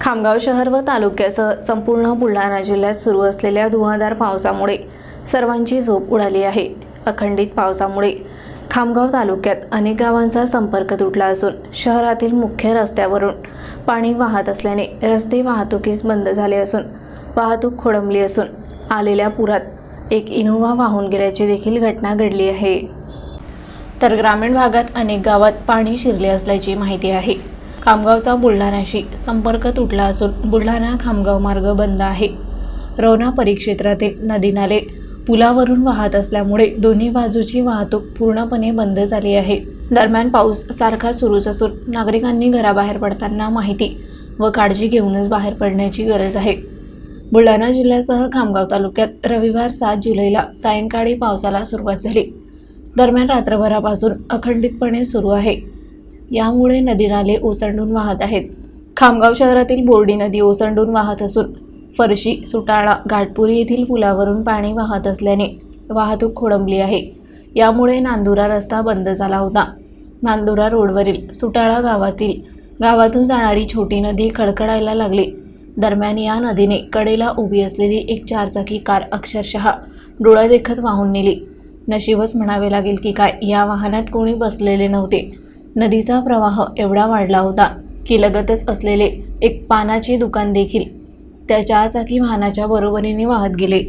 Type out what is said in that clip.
खामगाव शहर व तालुक्यासह संपूर्ण बुलढाणा जिल्ह्यात सुरू असलेल्या धुवाधार पावसामुळे सर्वांची झोप उडाली आहे. अखंडित पावसामुळे खामगाव तालुक्यात अनेक गावांचा संपर्क तुटला असून शहरातील मुख्य रस्त्यावरून पाणी वाहत असल्याने रस्ते वाहतुकीस बंद झाले असून वाहतूक खोळंबली असून आलेल्या पुरात एक इनोव्हा वाहून गेल्याची देखील घटना घडली आहे. तर ग्रामीण भागात अनेक गावात पाणी शिरले असल्याची माहिती आहे. खामगावचा बुलढाण्याशी संपर्क तुटला असून बुलढाणा खामगाव मार्ग बंद आहे. रोना परिक्षेत्रातील नदी नाले पुलावरून वाहत असल्यामुळे दोन्ही बाजूची वाहतूक पूर्णपणे बंद झाली आहे. दरम्यान पाऊस सारखा सुरूच असून नागरिकांनी घराबाहेर पडताना माहिती व काळजी घेऊनच बाहेर पडण्याची गरज आहे. बुलढाणा जिल्ह्यासह खामगाव तालुक्यात रविवार सात जुलैला सायंकाळी पावसाला सुरुवात झाली. दरम्यान रात्रभरापासून अखंडितपणे सुरू आहे. यामुळे नदी नाले ओसंडून वाहत आहेत. खामगाव शहरातील बोर्डी नदी ओसंडून वाहत असून फरशी सुटाळा घाटपुरी येथील पुलावरून पाणी वाहत असल्याने वाहतूक खोळंबली आहे. यामुळे नांदुरा रस्ता बंद झाला होता. नांदुरा रोडवरील सुटाळा गावातील गावातून जाणारी छोटी नदी खडखडायला लागली. दरम्यान या नदीने कडेला उभी असलेली एक चारचाकी कार अक्षरशः डोळा देखत वाहून नेली. नशीबच म्हणावे लागेल की काय या वाहनात कोणी बसलेले नव्हते. नदीचा प्रवाह एवढा वाढला होता की लगतच असलेले एक पानाचे दुकान देखील त्या चारचाकी वाहनाच्या बरोबरीने वाहत गेले.